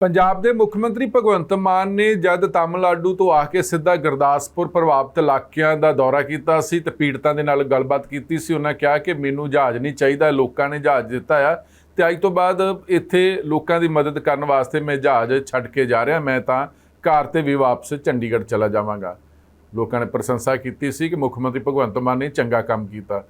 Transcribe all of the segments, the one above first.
ਪੰਜਾਬ ਦੇ ਮੁੱਖ ਮੰਤਰੀ ਭਗਵੰਤ ਮਾਨ ਨੇ ਜਦ ਤਾਮਿਲਨਾਡੂ ਤੋਂ ਆ ਕੇ ਸਿੱਧਾ ਗੁਰਦਾਸਪੁਰ ਪ੍ਰਭਾਵਿਤ ਇਲਾਕਿਆਂ ਦਾ ਦੌਰਾ ਕੀਤਾ ਸੀ ਤੇ ਪੀੜਤਾਂ ਦੇ ਨਾਲ ਗੱਲਬਾਤ ਕੀਤੀ ਸੀ, ਉਹਨਾਂ ਕਿਹਾ ਕਿ ਮੈਨੂੰ ਜਹਾਜ਼ ਨਹੀਂ ਚਾਹੀਦਾ, ਲੋਕਾਂ ਨੇ ਜਹਾਜ਼ ਦਿੱਤਾ ਆ ਤੇ ਅੱਜ ਤੋਂ ਬਾਅਦ ਇੱਥੇ ਲੋਕਾਂ ਦੀ ਮਦਦ ਕਰਨ ਵਾਸਤੇ ਮੈਂ ਜਹਾਜ਼ ਛੱਡ ਕੇ ਜਾ ਰਿਹਾ, ਮੈਂ ਤਾਂ ਕਾਰ ਤੇ ਵੀ ਵਾਪਸ ਚੰਡੀਗੜ੍ਹ ਚਲਾ ਜਾਵਾਂਗਾ। ਲੋਕਾਂ ਨੇ ਪ੍ਰਸ਼ੰਸਾ ਕੀਤੀ ਸੀ ਕਿ ਮੁੱਖ ਮੰਤਰੀ ਭਗਵੰਤ ਮਾਨ ਨੇ ਚੰਗਾ ਕੰਮ ਕੀਤਾ।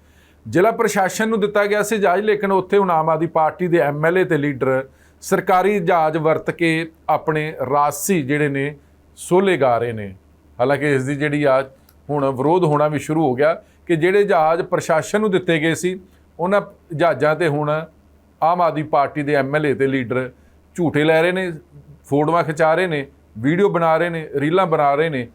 ਜ਼ਿਲ੍ਹਾ ਪ੍ਰਸ਼ਾਸਨ ਨੂੰ ਦਿੱਤਾ ਗਿਆ ਸੀ ਜਹਾਜ਼ ਲੇਕਿਨ ਉੱਥੇ ਹੁਣ ਆਮ ਆਦਮੀ ਪਾਰਟੀ ਦੇ ਐਮਐਲਏ ਤੇ ਲੀਡਰ ਸਰਕਾਰੀ ਜਹਾਜ਼ ਵਰਤ ਕੇ ਆਪਣੇ ਰਾਸੀ ਜਿਹੜੇ ਨੇ ਸੋਲੇ ਗਾ ਰਹੇ ਨੇ। ਹਾਲਾਂਕਿ ਇਸ ਦੀ ਜਿਹੜੀ ਆ ਹੁਣ ਵਿਰੋਧ ਹੋਣਾ ਵੀ ਸ਼ੁਰੂ ਹੋ ਗਿਆ ਕਿ ਜਿਹੜੇ ਜਹਾਜ਼ ਪ੍ਰਸ਼ਾਸਨ ਨੂੰ ਦਿੱਤੇ ਗਏ ਸੀ, ਉਹਨਾਂ ਜਹਾਜ਼ਾਂ ਤੇ ਹੁਣ ਆਮ ਆਦਮੀ ਪਾਰਟੀ ਦੇ ਐਮਐਲਏ ਤੇ ਲੀਡਰ ਝੂਠੇ ਲੈ ਰਹੇ ਨੇ, ਫੋਟੋਆਂ ਖਿਚਾ ਰਹੇ ਨੇ, ਵੀਡੀਓ ਬਣਾ ਰਹੇ ਨੇ, ਰੀਲਾਂ ਬਣਾ ਰਹੇ ਨੇ।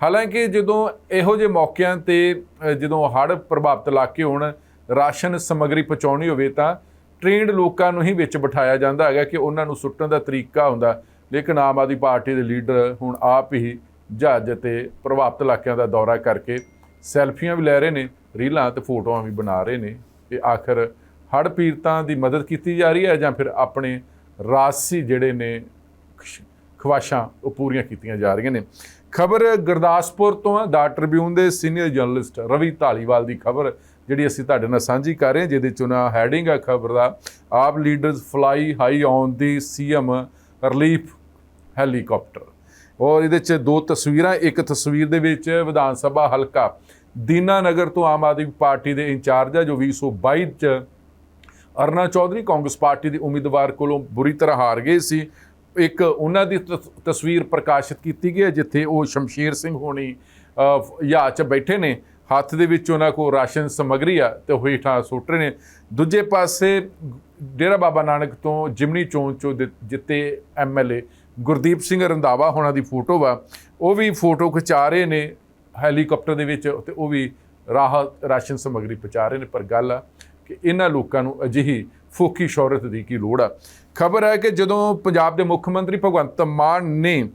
ਹਾਲਾਂਕਿ ਜਦੋਂ ਇਹੋ ਜਿਹੇ ਮੌਕਿਆਂ ਤੇ ਜਦੋਂ ਹੜ੍ਹ ਪ੍ਰਭਾਵਿਤ ਇਲਾਕੇ ਹੋਣ, ਰਾਸ਼ਨ ਸਮੱਗਰੀ ਪਹੁੰਚਾਉਣੀ ਹੋਵੇ ਤਾਂ ਟ੍ਰੇਨਡ ਲੋਕਾਂ ਨੂੰ ਹੀ ਵਿੱਚ ਬਿਠਾਇਆ ਜਾਂਦਾ ਹੈਗਾ ਕਿ ਉਹਨਾਂ ਨੂੰ ਸੁੱਟਣ ਦਾ ਤਰੀਕਾ ਹੁੰਦਾ। ਲੇਕਿਨ ਆਮ ਆਦਮੀ ਪਾਰਟੀ ਦੇ ਲੀਡਰ ਹੁਣ ਆਪ ਹੀ ਜਹਾਜ਼ ਤੇ ਪ੍ਰਭਾਵਿਤ ਇਲਾਕਿਆਂ ਦਾ ਦੌਰਾ ਕਰਕੇ ਸੈਲਫੀਆਂ ਵੀ ਲੈ ਰਹੇ ਨੇ, ਰੀਲਾਂ ਤੇ ਫੋਟੋਆਂ ਵੀ ਬਣਾ ਰਹੇ ਨੇ। ਕਿ ਆਖਰ ਹੜ੍ਹ ਪੀੜਤਾਂ ਦੀ ਮਦਦ ਕੀਤੀ ਜਾ ਰਹੀ ਹੈ ਜਾਂ ਫਿਰ ਆਪਣੇ ਰਾਸੀ ਜਿਹੜੇ ਨੇ ਖਵਾਸ਼ਾਂ ਉਹ ਪੂਰੀਆਂ ਕੀਤੀਆਂ ਜਾ ਰਹੀਆਂ ਨੇ? ਖਬਰ ਗੁਰਦਾਸਪੁਰ ਤੋਂ ਹੈ ਦਾ ਟ੍ਰਿਬਿਊਨ ਦੇ ਸੀਨੀਅਰ ਜਰਨਲਿਸਟ ਰਵੀ ਢਾਲੀਵਾਲ ਦੀ ਖਬਰ, ਜਿਹੜੀ ਅਸੀਂ ਤੁਹਾਡੇ ਨਾਲ ਸਾਂਝੀ ਕਰ ਰਹੇ ਹਾਂ, ਜਿਹਦੇ 'ਚੋਂ ਉਹਨਾਂ ਹੈਡਿੰਗ ਆ ਖਬਰ ਦਾ, AAP leaders fly high on the CM relief helicopter ਔਰ ਇਹਦੇ ਚ ਦੋ ਤਸਵੀਰਾਂ, ਇੱਕ ਤਸਵੀਰ ਦੇ ਵਿੱਚ ਵਿਧਾਨ ਸਭਾ ਹਲਕਾ ਦੀਨਾਨਗਰ ਤੋਂ ਆਮ ਆਦਮੀ ਪਾਰਟੀ ਦੇ ਇੰਚਾਰਜ ਆ, ਜੋ 2022 ਚ ਅਰਨਾ ਚੌਧਰੀ ਕਾਂਗਰਸ ਪਾਰਟੀ ਦੇ ਉਮੀਦਵਾਰ ਕੋਲੋਂ ਬੁਰੀ ਤਰ੍ਹਾਂ ਹਾਰ ਗਏ ਸੀ। ਇੱਕ ਉਹਨਾਂ ਦੀ ਤਸ- ਤਸਵੀਰ ਪ੍ਰਕਾਸ਼ਿਤ ਕੀਤੀ ਗਈ ਹੈ, ਜਿੱਥੇ ਉਹ ਸ਼ਮਸ਼ੀਰ ਸਿੰਘ ਹੋਣੀ ਯਾ ਚ ਬੈਠੇ ਨੇ। ਹੱਥ ਦੇ ਵਿੱਚ ਉਹਨਾਂ ਕੋਲ ਰਾਸ਼ਨ ਸਮੱਗਰੀ ਆ ਤੇ ਉਹ ਹੇਠਾਂ ਸੁੱਟ ਰਹੇ ਨੇ। ਦੂਜੇ ਪਾਸੇ ਡੇਰਾ ਬਾਬਾ ਨਾਨਕ ਤੋਂ ਜਿਮਨੀ ਚੋਣ ਚੋਂ ਜਿ- ਜਿੱਤੇ ਐਮਐਲਏ ਗੁਰਦੀਪ ਸਿੰਘ ਰੰਧਾਵਾ ਹੋਣਾ ਦੀ ਫੋਟੋ ਵਾ। ਉਹ ਵੀ ਫੋਟੋ ਖਿਚਾ ਰਹੇ ਨੇ ਹੈਲੀਕਾਪਟਰ ਦੇ ਵਿੱਚ ਤੇ ਉਹ ਵੀ ਰਾਹਤ ਰਾਸ਼ਨ ਸਮੱਗਰੀ ਪਹੁੰਚਾ ਰਹੇ ਨੇ। ਪਰ ਗੱਲ ਆ ਕਿ ਇਹਨਾਂ ਲੋਕਾਂ ਨੂੰ ਅਜਿਹੀ ਫੋਕੀ ਸ਼ੌਹਰਤ ਦੀ ਕੀ ਲੋੜ ਆ? ਖਬਰ ਹੈ ਕਿ ਜਦੋਂ ਪੰਜਾਬ ਦੇ ਮੁੱਖ ਮੰਤਰੀ ਭਗਵੰਤ ਮਾਨ ਨੇ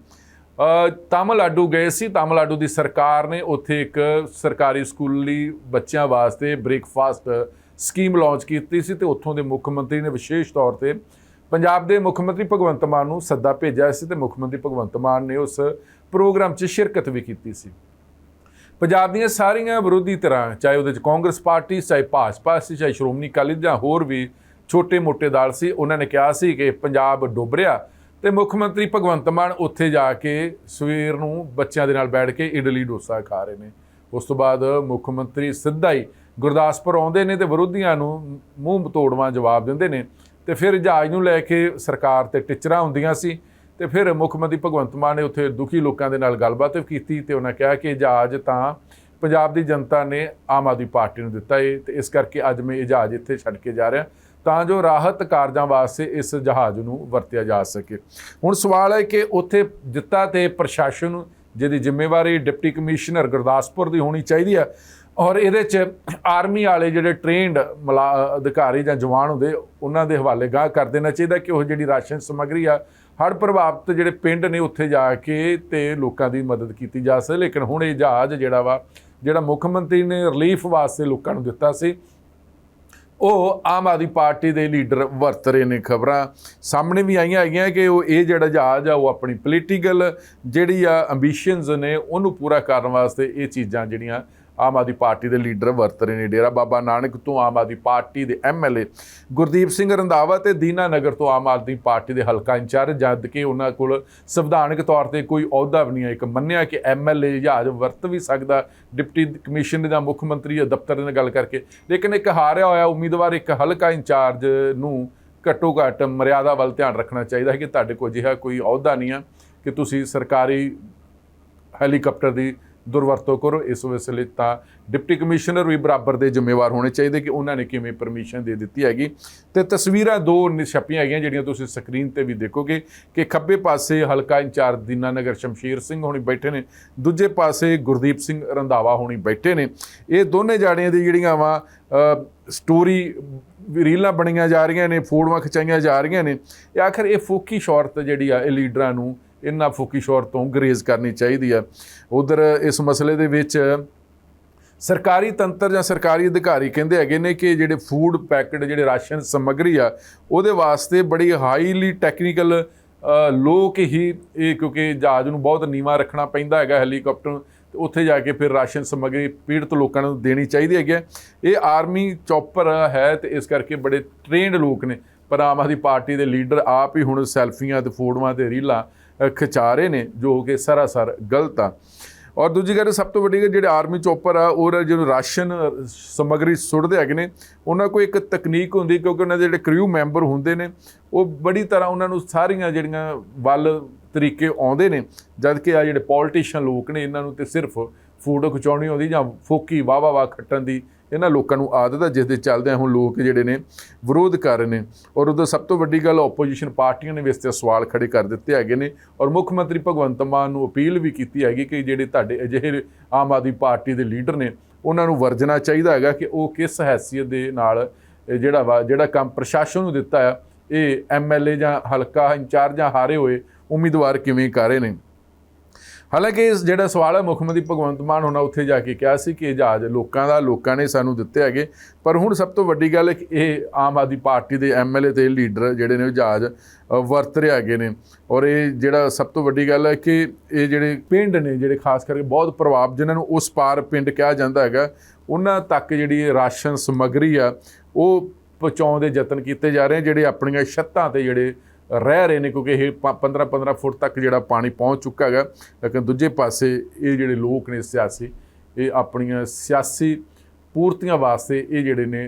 ਤਾਮਿਲਨਾਡੂ ਗਏ ਸੀ, ਤਾਮਿਲਨਾਡੂ ਦੀ ਸਰਕਾਰ ਨੇ ਉੱਥੇ ਇੱਕ ਸਰਕਾਰੀ ਸਕੂਲੀ ਬੱਚਿਆਂ ਵਾਸਤੇ ਬ੍ਰੇਕਫਾਸਟ ਸਕੀਮ ਲਾਂਚ ਕੀਤੀ ਸੀ ਤੇ ਉੱਥੋਂ ਦੇ ਮੁੱਖ ਮੰਤਰੀ ਨੇ ਵਿਸ਼ੇਸ਼ ਤੌਰ ਤੇ ਪੰਜਾਬ ਦੇ ਮੁੱਖ ਮੰਤਰੀ ਭਗਵੰਤ ਮਾਨ ਨੂੰ ਸੱਦਾ ਭੇਜਿਆ ਸੀ ਤੇ ਮੁੱਖ ਮੰਤਰੀ ਭਗਵੰਤ ਮਾਨ ਨੇ ਉਸ ਪ੍ਰੋਗਰਾਮ 'ਚ ਸ਼ਿਰਕਤ ਵੀ ਕੀਤੀ ਸੀ। ਪੰਜਾਬ ਦੀਆਂ ਸਾਰੀਆਂ ਵਿਰੋਧੀ ਧਿਰਾਂ, ਚਾਹੇ ਉਹਦੇ ਚ ਕਾਂਗਰਸ ਪਾਰਟੀ, ਚਾਹੇ ਭਾਜਪਾ ਸੀ, ਚਾਹੇ ਸ਼੍ਰੋਮਣੀ ਅਕਾਲੀ ਜਾਂ ਹੋਰ ਵੀ ਛੋਟੇ-ਮੋਟੇ ਦਾਲ ਸੀ, ਉਹਨਾਂ ਨੇ ਕਿਹਾ ਸੀ ਕਿ ਪੰਜਾਬ ਡੁੱਬ ਰਿਹਾ ਤੇ ਮੁੱਖ ਮੰਤਰੀ ਭਗਵੰਤ ਮਾਨ ਉੱਥੇ ਜਾ ਕੇ ਸਵੇਰ ਨੂੰ ਬੱਚਿਆਂ ਦੇ ਨਾਲ ਬੈਠ ਕੇ ਇਡਲੀ ਡੋਸਾ ਖਾ ਰਹੇ ਨੇ। ਉਸ ਤੋਂ ਬਾਅਦ ਮੁੱਖ ਮੰਤਰੀ ਸਿੱਧਾ ਹੀ ਗੁਰਦਾਸਪੁਰ ਆਉਂਦੇ ਨੇ ਤੇ ਵਿਰੋਧੀਆਂ ਨੂੰ ਮੂੰਹ ਤੋੜਵਾਂ ਜਵਾਬ ਦਿੰਦੇ ਨੇ ਤੇ ਫਿਰ ਜਹਾਜ਼ ਨੂੰ ਲੈ ਕੇ ਸਰਕਾਰ ਤੇ ਟਿਚਰਾਂ ਹੁੰਦੀਆਂ ਸੀ ਤੇ ਫਿਰ ਮੁੱਖ ਮੰਤਰੀ ਭਗਵੰਤ ਮਾਨ ਨੇ ਉੱਥੇ ਦੁਖੀ ਲੋਕਾਂ ਦੇ ਨਾਲ ਗੱਲਬਾਤ ਵੀ ਕੀਤੀ ਤੇ ਉਹਨਾਂ ਕਿਹਾ ਕਿ ਜਹਾਜ਼ ਤਾਂ ਪੰਜਾਬ ਦੀ ਜਨਤਾ ਨੇ ਆਮ ਆਦਮੀ ਪਾਰਟੀ ਨੂੰ ਦਿੱਤਾ ਏ ਤੇ ਇਸ ਕਰਕੇ ਅੱਜ ਮੈਂ ਇਹ ਜਹਾਜ਼ ਇੱਥੇ ਛੱਡ ਕੇ ਜਾ ਰਿਹਾ। ਤਾਂ ਜੋ ਰਾਹਤ ਕਾਰਜਾਂ ਵਾਸਤੇ ਇਸ ਜਹਾਜ਼ ਨੂੰ ਵਰਤਿਆ ਜਾ ਸਕੇ। ਹੁਣ ਸਵਾਲ ਹੈ ਕਿ ਉੱਥੇ ਦਿੱਤਾ ਤੇ ਪ੍ਰਸ਼ਾਸਨ ਜਿਹਦੀ ਜ਼ਿੰਮੇਵਾਰੀ ਡਿਪਟੀ ਕਮਿਸ਼ਨਰ ਗੁਰਦਾਸਪੁਰ ਦੀ ਹੋਣੀ ਚਾਹੀਦੀ ਹੈ ਔਰ ਇਹਦੇ ਚ ਆਰਮੀ ਵਾਲੇ ਜਿਹੜੇ ਟ੍ਰੇਨਡ ਅਧਿਕਾਰੀ ਜਾਂ ਜਵਾਨ ਹੁੰਦੇ, ਉਹਨਾਂ ਦੇ ਹਵਾਲੇ ਗਾਹ ਕਰ ਦੇਣਾ ਚਾਹੀਦਾ ਕਿ ਉਹ ਜਿਹੜੀ ਰਾਸ਼ਨ ਸਮੱਗਰੀ ਆ, ਹੜ੍ਹ ਪ੍ਰਭਾਵਿਤ ਜਿਹੜੇ ਪਿੰਡ ਨੇ ਉੱਥੇ ਜਾ ਕੇ ਤੇ ਲੋਕਾਂ ਦੀ ਮਦਦ ਕੀਤੀ ਜਾ ਸਕੇ। ਲੇਕਿਨ ਹੁਣ ਇਹ ਜਹਾਜ਼ ਜਿਹੜਾ ਵਾ, ਜਿਹੜਾ ਮੁੱਖ ਮੰਤਰੀ ਨੇ ਰਿਲੀਫ ਵਾਸਤੇ ਲੋਕਾਂ ਨੂੰ ਦਿੱਤਾ ਸੀ ਉਹ ਆਮ ਆਦਮੀ ਪਾਰਟੀ ਦੇ ਲੀਡਰ ਵਰਤ ਰਹੇ ਨੇ ਖਬਰਾਂ। ਸਾਹਮਣੇ ਵੀ ਆਈਆਂ ਹੈਗੀਆਂ ਕਿ ਉਹ ਇਹ ਜਿਹੜਾ ਜਹਾਜ਼ ਆ, ਉਹ ਆਪਣੀ ਪੋਲੀਟੀਕਲ ਜਿਹੜੀ ਆ ਐਂਬੀਸ਼ਨਸ ਨੇ, ਉਹਨੂੰ ਪੂਰਾ ਕਰਨ ਵਾਸਤੇ ਇਹ ਚੀਜ਼ਾਂ ਜਿਹੜੀਆਂ ਆਮ ਆਦਮੀ ਪਾਰਟੀ ਦੇ ਲੀਡਰ ਵਰਤ ਰਹੇ ਨੇ ਡੇਰਾ ਬਾਬਾ ਨਾਨਕ ਤੋਂ ਆਮ ਆਦਮੀ ਪਾਰਟੀ ਦੇ ਐਮਐਲਏ ਗੁਰਦੀਪ ਸਿੰਘ ਰੰਧਾਵਾ ਤੇ ਦੀਨਾ ਨਗਰ ਤੋਂ ਆਮ ਆਦਮੀ ਪਾਰਟੀ ਦੇ ਹਲਕਾ ਇੰਚਾਰਜ, ਜਦ ਕਿ ਉਹਨਾਂ ਕੋਲ ਸੰਵਿਧਾਨਕ ਤੌਰ ਤੇ ਕੋਈ ਅਹੁਦਾ ਵੀ ਨਹੀਂ ਹੈ। ਇੱਕ ਮੰਨਿਆ ਕਿ ਐਮਐਲਏ ਜਹਾਜ਼ ਵਰਤ ਵੀ ਸਕਦਾ, ਡਿਪਟੀ ਕਮਿਸ਼ਨ ਜਾਂ ਮੁੱਖ ਮੰਤਰੀ ਜਾਂ ਦਫ਼ਤਰ ਨਾਲ ਗੱਲ ਕਰਕੇ। ਲੇਕਿਨ ਇੱਕ ਹਾਰਿਆ ਹੋਇਆ ਉਮੀਦਵਾਰ, ਇੱਕ ਹਲਕਾ ਇੰਚਾਰਜ ਨੂੰ ਘੱਟੋ ਘੱਟ ਮਰਿਆਦਾ ਵੱਲ ਧਿਆਨ ਰੱਖਣਾ ਚਾਹੀਦਾ ਹੈ ਕਿ ਤੁਹਾਡੇ ਕੋਲ ਅਜਿਹਾ ਕੋਈ ਅਹੁਦਾ ਨਹੀਂ ਆ ਕਿ ਤੁਸੀਂ ਸਰਕਾਰੀ ਹੈਲੀਕਾਪਟਰ ਦੀ ਦੁਰਵਰਤੋਂ ਕਰੋ, ਇਸ ਵੇਲੇ ਤਾਂ ਡਿਪਟੀ ਕਮਿਸ਼ਨਰ ਵੀ ਬਰਾਬਰ ਦੇ ਜ਼ਿੰਮੇਵਾਰ ਹੋਣੇ ਚਾਹੀਦੇ ਕਿ ਉਹਨਾਂ ਨੇ ਕਿਵੇਂ ਪਰਮਿਸ਼ਨ ਦੇ ਦਿੱਤੀ ਹੈਗੀ। ਤੇ ਤਸਵੀਰਾਂ ਦੋ ਛਪੀਆਂ ਹੈਗੀਆਂ ਜਿਹੜੀਆਂ ਤੁਸੀਂ ਸਕਰੀਨ ਤੇ ਵੀ ਦੇਖੋਗੇ ਕਿ ਖੱਬੇ ਪਾਸੇ ਹਲਕਾ ਇੰਚਾਰਜ ਦੀਨਾਨਗਰ ਸ਼ਮਸ਼ੀਰ ਸਿੰਘ ਹੋਣੀ ਬੈਠੇ ਨੇ, ਦੂਜੇ ਪਾਸੇ ਗੁਰਦੀਪ ਸਿੰਘ ਰੰਧਾਵਾ ਹੋਣੀ ਬੈਠੇ ਨੇ। ਇਹ ਦੋਨੇ ਜਾੜੀਆਂ ਦੀ ਜਿਹੜੀਆਂ ਵਾ ਸਟੋਰੀ ਰੀਲਾਂ ਬਣੀਆਂ ਜਾ ਰਹੀਆਂ ਨੇ, ਫੋਟੋਆਂ ਖਿਚਾਈਆਂ ਜਾ ਰਹੀਆਂ ਨੇ। ਇਹ ਆਖਰ ਇਹ ਫੋਕੀ ਸ਼ੌਰਤ ਜਿਹੜੀ ਆ, ਇਹ ਲੀਡਰਾਂ ਨੂੰ ਇਹਨਾਂ ਫੋਕੀ ਸ਼ੋਰ ਤੋਂ ਗਰੇਜ਼ ਕਰਨੀ ਚਾਹੀਦੀ ਆ ਉਧਰ ਇਸ ਮਸਲੇ ਦੇ ਵਿੱਚ ਸਰਕਾਰੀ ਤੰਤਰ ਜਾਂ ਸਰਕਾਰੀ ਅਧਿਕਾਰੀ ਕਹਿੰਦੇ ਹੈਗੇ ਨੇ ਕਿ ਜਿਹੜੇ ਫੂਡ ਪੈਕਟ ਜਿਹੜੇ ਰਾਸ਼ਨ ਸਮੱਗਰੀ ਆ ਉਹਦੇ ਵਾਸਤੇ ਬੜੀ ਹਾਈਲੀ ਟੈਕਨੀਕਲ ਲੋਕ ਹੀ ਇਹ ਕਿਉਂਕਿ ਜਹਾਜ਼ ਨੂੰ ਬਹੁਤ ਨੀਵਾ ਰੱਖਣਾ ਪੈਂਦਾ ਹੈਗਾ ਹੈਲੀਕਾਪਟਰ ਨੂੰ, ਤੇ ਉੱਥੇ ਜਾ ਕੇ ਫਿਰ ਰਾਸ਼ਨ ਸਮੱਗਰੀ ਪੀੜਤ ਲੋਕਾਂ ਨੂੰ ਦੇਣੀ ਚਾਹੀਦੀ ਹੈਗੀ ਹੈ। ਇਹ ਆਰਮੀ ਚੌਪਰ ਹੈ ਤੇ ਇਸ ਕਰਕੇ ਬੜੇ ਟ੍ਰੇਨਡ ਲੋਕ ਨੇ ਪਰ ਆਮ ਆਦਮੀ ਪਾਰਟੀ ਦੇ ਲੀਡਰ ਆਪ ਹੀ ਹੁਣ ਸੈਲਫੀਆਂ ਤੇ ਫੋਟੋਆਂ ਤੇ ਰੀਲਾਂ ਖਿਚਾ ਰਹੇ ਨੇ ਜੋ ਕਿ ਸਰਾਸਰ ਗਲਤ ਆ। ਔਰ ਦੂਜੀ ਗੱਲ ਸਭ ਤੋਂ ਵੱਡੀ ਗੱਲ ਜਿਹੜੇ ਆਰਮੀ ਚੋਪਰ ਆ ਉਹ ਜਿਹਨੂੰ ਰਾਸ਼ਨ ਅ, ਸਮੱਗਰੀ ਸੁੱਟਦੇ ਹੈਗੇ ਨੇ ਉਹਨਾਂ ਕੋਲ ਇੱਕ ਤਕਨੀਕ ਹੁੰਦੀ ਕਿਉਂਕਿ ਉਹਨਾਂ ਦੇ ਜਿਹੜੇ ਕ੍ਰਿਊ ਮੈਂਬਰ ਹੁੰਦੇ ਨੇ ਉਹ ਬੜੀ ਤਰ੍ਹਾਂ ਉਹਨਾਂ ਨੂੰ ਸਾਰੀਆਂ ਜਿਹੜੀਆਂ ਵੱਲ ਤਰੀਕੇ ਆਉਂਦੇ ਨੇ ਜਦ ਕਿ ਆ ਜਿਹੜੇ ਪੋਲੀਟੀਸ਼ੀਅਨ ਲੋਕ ਨੇ ਇਹਨਾਂ ਨੂੰ ਤੇ ਸਿਰਫ ਫੋਟੋ ਖਿਚਾਉਣੀ ਆਉਂਦੀ ਜਾਂ ਫੋਕੀ ਵਾਹ ਵਾਹ ਵਾਹ ਖੱਟਣ ਦੀ ਇਹਨਾਂ ਲੋਕਾਂ ਨੂੰ ਆਦਤ ਹੈ ਜਿਸ ਦੇ ਚੱਲਦੇ ਹੁਣ ਲੋਕ ਜਿਹੜੇ ਨੇ ਵਿਰੋਧ ਕਰ ਰਹੇ ਨੇ। ਔਰ ਉਹਦਾ ਸਭ ਤੋਂ ਵੱਡੀ ਗੱਲ ਆਪੋਜੀਸ਼ਨ ਪਾਰਟੀਆਂ ਨੇ ਵੀ ਇਸ ਤੇ ਸਵਾਲ ਖੜੇ ਕਰ ਦਿੱਤੇ ਹੈਗੇ ਨੇ। ਔਰ ਮੁੱਖ ਮੰਤਰੀ ਭਗਵੰਤ ਮਾਨ ਨੂੰ ਅਪੀਲ ਵੀ ਕੀਤੀ ਹੈਗੀ ਕਿ ਜਿਹੜੇ ਤੁਹਾਡੇ ਅਜਿਹੇ ਆਮ ਆਦਮੀ ਪਾਰਟੀ ਦੇ ਲੀਡਰ ਨੇ, ਉਹਨਾਂ ਨੂੰ ਵਰਜਣਾ ਚਾਹੀਦਾ ਹੈਗਾ ਕਿ ਉਹ ਕਿਸ ਹੈਸੀਅਤ ਦੇ ਨਾਲ ਜਿਹੜਾ ਵਾ, ਜਿਹੜਾ ਕੰਮ ਪ੍ਰਸ਼ਾਸਨ ਨੂੰ ਦਿੱਤਾ ਆ, ਇਹ ਐਮਐਲਏ ਜਾਂ ਹਲਕਾ ਇੰਚਾਰਜ ਜਾਂ ਹਾਰੇ ਹੋਏ ਉਮੀਦਵਾਰ ਕਿਵੇਂ ਕਰ ਰਹੇ ਨੇ। ਹਾਲਾਂਕਿ ਇਸ ਜਿਹੜਾ ਸਵਾਲ ਹੈ, ਮੁੱਖ ਮੰਤਰੀ ਭਗਵੰਤ ਮਾਨ ਉਹਨਾਂ ਉੱਥੇ ਜਾ ਕੇ ਕਿਹਾ ਸੀ ਕਿ ਇਹ ਜਹਾਜ਼ ਲੋਕਾਂ ਦਾ, ਲੋਕਾਂ ਨੇ ਸਾਨੂੰ ਦਿੱਤੇ ਹੈਗੇ। ਪਰ ਹੁਣ ਸਭ ਤੋਂ ਵੱਡੀ ਗੱਲ ਹੈ ਕਿ ਇਹ ਆਮ ਆਦਮੀ ਪਾਰਟੀ ਦੇ ਐਮਐਲਏ ਤੇ ਲੀਡਰ ਜਿਹੜੇ ਨੇ ਉਹ ਜਹਾਜ਼ ਵਰਤ ਰਹੇ ਹੈਗੇ ਨੇ। ਔਰ ਇਹ ਜਿਹੜਾ ਸਭ ਤੋਂ ਵੱਡੀ ਗੱਲ ਹੈ ਕਿ ਇਹ ਜਿਹੜੇ ਪਿੰਡ ਨੇ, ਜਿਹੜੇ ਖਾਸ ਕਰਕੇ ਬਹੁਤ ਪ੍ਰਭਾਵ ਜਿਨ੍ਹਾਂ ਨੂੰ ਉਸ ਪਾਰ ਪਿੰਡ ਕਿਹਾ ਜਾਂਦਾ ਹੈਗਾ, ਉਹਨਾਂ ਤੱਕ ਜਿਹੜੀ ਰਾਸ਼ਨ ਸਮੱਗਰੀ ਆ, ਉਹ ਪਹੁੰਚਾਉਣ ਦੇ ਯਤਨ ਕੀਤੇ ਜਾ ਰਹੇ ਜਿਹੜੇ ਆਪਣੀਆਂ ਛੱਤਾਂ ਤੇ ਜਿਹੜੇ ਰਹਿ ਰਹੇ ਨੇ ਕਿਉਂਕਿ ਇਹ 15 15 ਫੁੱਟ ਤੱਕ ਜਿਹੜਾ ਪਾਣੀ ਪਹੁੰਚ ਚੁੱਕਾ ਹੈਗਾ। ਲੇਕਿਨ ਦੂਜੇ ਪਾਸੇ ਇਹ ਜਿਹੜੇ ਲੋਕ ਨੇ ਸਿਆਸੀ, ਇਹ ਆਪਣੀਆਂ ਸਿਆਸੀ ਪੂਰਤੀਆਂ ਵਾਸਤੇ ਇਹ ਜਿਹੜੇ ਨੇ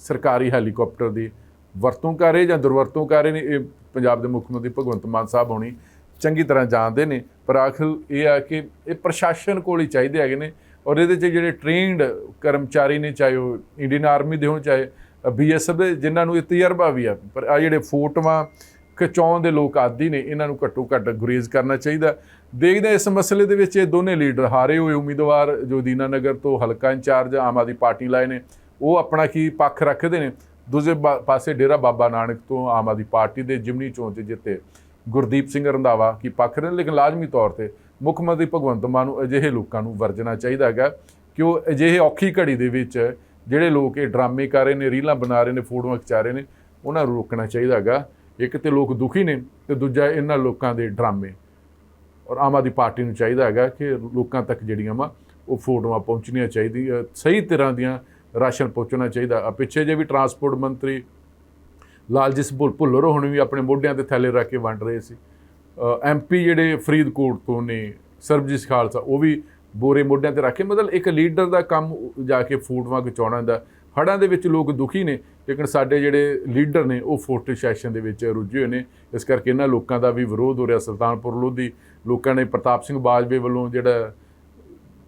ਸਰਕਾਰੀ ਹੈਲੀਕਾਪਟਰ ਦੀ ਵਰਤੋਂ ਕਰ ਰਹੇ ਜਾਂ ਦੁਰਵਰਤੋਂ ਕਰ ਰਹੇ ਨੇ, ਇਹ ਪੰਜਾਬ ਦੇ ਮੁੱਖ ਮੰਤਰੀ ਭਗਵੰਤ ਮਾਨ ਸਾਹਿਬ ਹੋਣੀ ਚੰਗੀ ਤਰ੍ਹਾਂ ਜਾਣਦੇ ਨੇ। ਪਰ ਆਖਰ ਇਹ ਆ ਕਿ ਇਹ ਪ੍ਰਸ਼ਾਸਨ ਕੋਲ ਹੀ ਚਾਹੀਦੇ ਹੈਗੇ ਨੇ ਔਰ ਇਹਦੇ 'ਚ ਜਿਹੜੇ ਟ੍ਰੇਨਡ ਕਰਮਚਾਰੀ ਨੇ, ਚਾਹੇ ਉਹ ਇੰਡੀਅਨ ਆਰਮੀ ਦੇ ਹੋਣ, ਚਾਹੇ ਬੀਐਸਐਫ ਦੇ ਜਿਨ੍ਹਾਂ ਨੂੰ ਇਹ ਤਜਰਬਾ ਵੀ ਆ। ਪਰ ਆ ਜਿਹੜੇ ਫੋਟੋਆਂ ਖਿਚਾਉਣ ਦੇ ਲੋਕ ਆਦੀ ਨੇ, ਇਹਨਾਂ ਨੂੰ ਘੱਟੋ ਘੱਟ ਗੁਰੇਜ਼ ਕਰਨਾ ਚਾਹੀਦਾ। ਦੇਖਦੇ ਹਾਂ ਇਸ ਮਸਲੇ ਦੇ ਵਿੱਚ ਇਹ ਦੋਨੇ ਲੀਡਰ ਹਾਰੇ ਹੋਏ ਉਮੀਦਵਾਰ ਜੋ ਦੀਨਾਨਗਰ ਤੋਂ ਹਲਕਾ ਇੰਚਾਰਜ ਆਮ ਆਦਮੀ ਪਾਰਟੀ ਲਾਏ ਨੇ, ਉਹ ਆਪਣਾ ਕੀ ਪੱਖ ਰੱਖਦੇ ਨੇ? ਦੂਜੇ ਬਾ- ਪਾਸੇ ਡੇਰਾ ਬਾਬਾ ਨਾਨਕ ਤੋਂ ਆਮ ਆਦਮੀ ਪਾਰਟੀ ਦੇ ਜਿਮਨੀ ਚੋਣ 'ਚ ਜਿੱਤੇ ਗੁਰਦੀਪ ਸਿੰਘ ਰੰਧਾਵਾ ਕੀ ਪੱਖ ਨੇ? ਲੇਕਿਨ ਲਾਜ਼ਮੀ ਤੌਰ ਤੇ ਮੁੱਖ ਮੰਤਰੀ ਭਗਵੰਤ ਮਾਨ ਨੂੰ ਅਜਿਹੇ ਲੋਕਾਂ ਨੂੰ ਵਰਜਣਾ ਚਾਹੀਦਾ ਹੈਗਾ ਕਿ ਉਹ ਅਜਿਹੇ ਔਖੀ ਘੜੀ ਦੇ ਵਿੱਚ ਜਿਹੜੇ ਲੋਕ ਇਹ ਡਰਾਮੇ ਕਰ ਰਹੇ ਨੇ, ਰੀਲਾਂ ਬਣਾ ਰਹੇ ਨੇ, ਫੋਟੋਆਂ ਖਿਚਾ ਰਹੇ ਨੇ, ਉਹਨਾਂ ਨੂੰ ਰੋਕਣਾ ਚਾਹੀਦਾ ਹੈਗਾ। ਇੱਕ ਤੇ ਲੋਕ ਦੁਖੀ ਨੇ ਤੇ ਦੂਜਾ ਇਹਨਾਂ ਲੋਕਾਂ ਦੇ ਡਰਾਮੇ। ਔਰ ਆਮ ਆਦਮੀ ਪਾਰਟੀ ਨੂੰ ਚਾਹੀਦਾ ਹੈਗਾ ਕਿ ਲੋਕਾਂ ਤੱਕ ਜਿਹੜੀਆਂ ਵਾ, ਉਹ ਫੋਟੋਆਂ ਪਹੁੰਚਣੀਆਂ ਚਾਹੀਦੀਆਂ ਸਹੀ ਤਰ੍ਹਾਂ ਦੀਆਂ ਰਾਸ਼ਨ ਪਹੁੰਚਣਾ ਚਾਹੀਦਾ। ਆ ਪਿੱਛੇ ਜੇ ਵੀ ਟਰਾਂਸਪੋਰਟ ਮੰਤਰੀ ਲਾਲਜੀਤ ਭੁੱਲ, ਭੁੱਲਰ ਹੁਣ ਵੀ ਆਪਣੇ ਮੋਢਿਆਂ ਤੇ ਥੈਲੇ ਰੱਖ ਕੇ ਵੰਡ ਰਹੇ ਸੀ। ਐਮਪੀ ਜਿਹੜੇ ਫਰੀਦਕੋਟ ਤੋਂ ਨੇ, ਸਰਬਜੀਤ ਖਾਲਸਾ, ਉਹ ਵੀ ਬੋਰੇ ਮੋਢਿਆਂ ਤੇ ਰੱਖ। ਕੇ ਮਤਲਬ ਇੱਕ ਲੀਡਰ ਦਾ ਕੰਮ ਜਾ ਕੇ ਫੋਟੋਆਂ ਖਿਚਾਉਣਾ ਦਾ। ਹੜ੍ਹਾਂ ਦੇ ਵਿੱਚ ਲੋਕ ਦੁਖੀ ਨੇ, ਲੇਕਿਨ ਸਾਡੇ ਜਿਹੜੇ ਲੀਡਰ ਨੇ, ਉਹ ਫੋਟੋ ਸੈਸ਼ਨ ਦੇ ਵਿੱਚ ਰੁੱਝੇ ਹੋਏ ਨੇ। ਇਸ ਕਰਕੇ ਇਹਨਾਂ ਲੋਕਾਂ ਦਾ ਵੀ ਵਿਰੋਧ ਹੋ ਰਿਹਾ। ਸੁਲਤਾਨਪੁਰ ਲੋਧੀ ਲੋਕਾਂ ਨੇ ਪ੍ਰਤਾਪ ਸਿੰਘ ਬਾਜਵੇ ਵੱਲੋਂ ਜਿਹੜਾ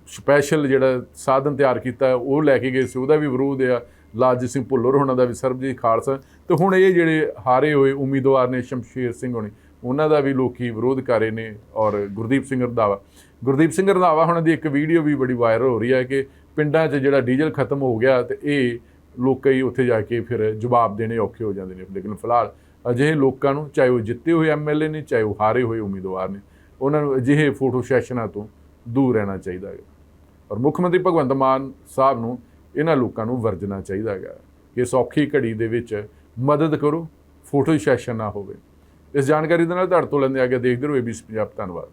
ਸਪੈਸ਼ਲ ਜਿਹੜਾ ਸਾਧਨ ਤਿਆਰ ਕੀਤਾ, ਉਹ ਲੈ ਕੇ ਗਏ ਸੀ। ਉਹਦਾ ਵੀ ਵਿਰੋਧ ਆ। ਲਾਲਜੀਤ ਸਿੰਘ ਭੁੱਲਰ ਹੋਣਾ ਦਾ ਵੀ, ਸਰਬਜੀਤ ਖਾਲਸਾ। ਤੇ ਹੁਣ ਇਹ ਜਿਹੜੇ ਹਾਰੇ ਹੋਏ ਉਮੀਦਵਾਰ ਨੇ ਸ਼ਮਸ਼ੀਰ ਸਿੰਘ ਹੋਣੀ, ਉਹਨਾਂ ਦਾ ਵੀ ਲੋਕੀ ਵਿਰੋਧ ਕਰ ਰਹੇ ਨੇ ਔਰ ਗੁਰਦੀਪ ਸਿੰਘ ਰੰਧਾਵਾ। ਗੁਰਦੀਪ ਸਿੰਘ ਰੰਧਾਵਾ ਹੁਣ ਦੀ ਇੱਕ ਵੀਡੀਓ ਵੀ ਬੜੀ ਵਾਇਰਲ ਹੋ ਰਹੀ ਹੈ ਕਿ ਪਿੰਡਾਂ 'ਚ ਜਿਹੜਾ ਡੀਜ਼ਲ ਖਤਮ ਹੋ ਗਿਆ ਤੇ ਇਹ ਲੋਕਾਂ ਹੀ ਉੱਥੇ ਜਾ ਕੇ ਫਿਰ ਜਵਾਬ ਦੇਣੇ ਔਖੇ ਹੋ ਜਾਂਦੇ ਨੇ। ਲੇਕਿਨ ਫਿਲਹਾਲ ਅਜਿਹੇ ਲੋਕਾਂ ਨੂੰ ਚਾਹੇ ਉਹ ਜਿੱਤੇ ਹੋਏ ਐਮਐਲਏ ਨੇ, ਚਾਹੇ ਉਹ ਹਾਰੇ ਹੋਏ ਉਮੀਦਵਾਰ ਨੇ, ਉਹਨਾਂ ਨੂੰ ਅਜਿਹੇ ਫੋਟੋ ਸੈਸ਼ਨਾਂ ਤੋਂ ਦੂਰ ਰਹਿਣਾ ਚਾਹੀਦਾ ਹੈ ਔਰ ਮੁੱਖ ਮੰਤਰੀ ਭਗਵੰਤ ਮਾਨ ਸਾਹਿਬ ਨੂੰ ਇਹਨਾਂ ਲੋਕਾਂ ਨੂੰ ਵਰਜਣਾ ਚਾਹੀਦਾ ਹੈਗਾ ਕਿ ਸੌਖੀ ਘੜੀ ਦੇ ਵਿੱਚ ਮਦਦ ਕਰੋ, ਫੋਟੋ ਸੈਸ਼ਨ ਨਾ ਹੋਵੇ। ਇਸ ਜਾਣਕਾਰੀ ਦੇ ਨਾਲ ਤੁਹਾਡੇ ਤੋਂ ਲੈਂਦੇ ਆ ਕੇ ਦੇਖਦੇ ਰਹੋ। ਏਬੀਸੀ ਪੰਜਾਬ ਧੰਨਵਾਦ।